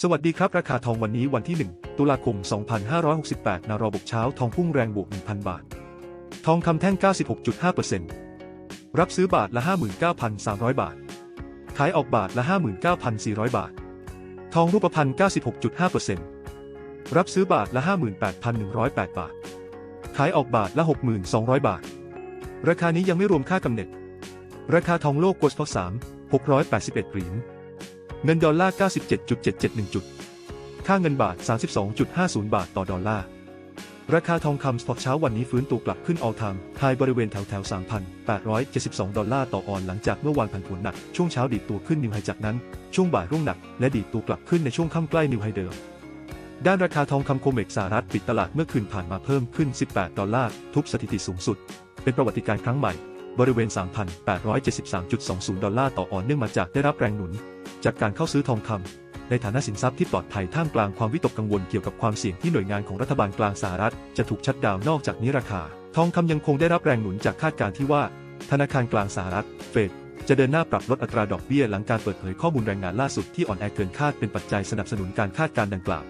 สวัสดีครับ ราคาทองวันนี้วันที่ 1 ตุลาคม 2568 นารอบุกเช้าทองพุ่งแรงบวก 1,000 บาท ทองคำแท่ง 96.5%รับซื้อบาทละ 59,300 บาท ขายออกบาทละ 59,400 บาท ทองรูปพรรณ96.5%รับซื้อบาทละ 58,108 บาท ขายออกบาทละ 6,200 บาท ราคานี้ยังไม่รวมค่ากำเนิดราคาทองโลกกวสท3 681เหรียญ เงินดอลลาร์97.771 จุด ค่าเงินบาท 32.50 บาทต่อดอลลาร์ ราคาทองคำสปอตเช้าวันนี้ฟื้นตัวกลับขึ้น all time high บริเวณแถวแถว3,872 ดอลลาร์ต่อออนหลังจากเมื่อวานผันผวนหนัก ช่วงเช้าดีดตัวขึ้นนิวไฮจากนั้น ช่วงบ่ายร่วงหนัก และดีดตัวกลับขึ้นในช่วงค่ำใกล้นิวไฮเดิมด้านราคาทองคำโคเมกสหรัฐปิดตลาดเมื่อคืนผ่านมาเพิ่มขึ้น 18 ดอลลาร์ ทุบสถิติสูงสุด เป็นประวัติการครั้งใหม่ บริเวณ 3,873.20 ดอลลาร์ต่อออนเนื่องมาจากได้รับแรงหนุน จากการเข้าซื้อทองคำในฐานะสินทรัพย์ที่ปลอดภัยท่ามกลางความวิตกกังวลเกี่ยวกับความเสี่ยงที่หน่วยงานของรัฐบาลกลางสหรัฐ จะถูกชัดดาวนอกจากนี้ราคา ทองคำยังคงได้รับแรงหนุนจากคาดการณ์ที่ว่า ธนาคารกลางสหรัฐ เฟดจะเดินหน้าปรับลดอัตราดอกเบี้ยหลังการเปิดเผยข้อมูลแรงงานล่าสุดที่อ่อนแอเกินคาดเป็นปัจจัยสนับสนุนการคาดการณ์ดังกล่าว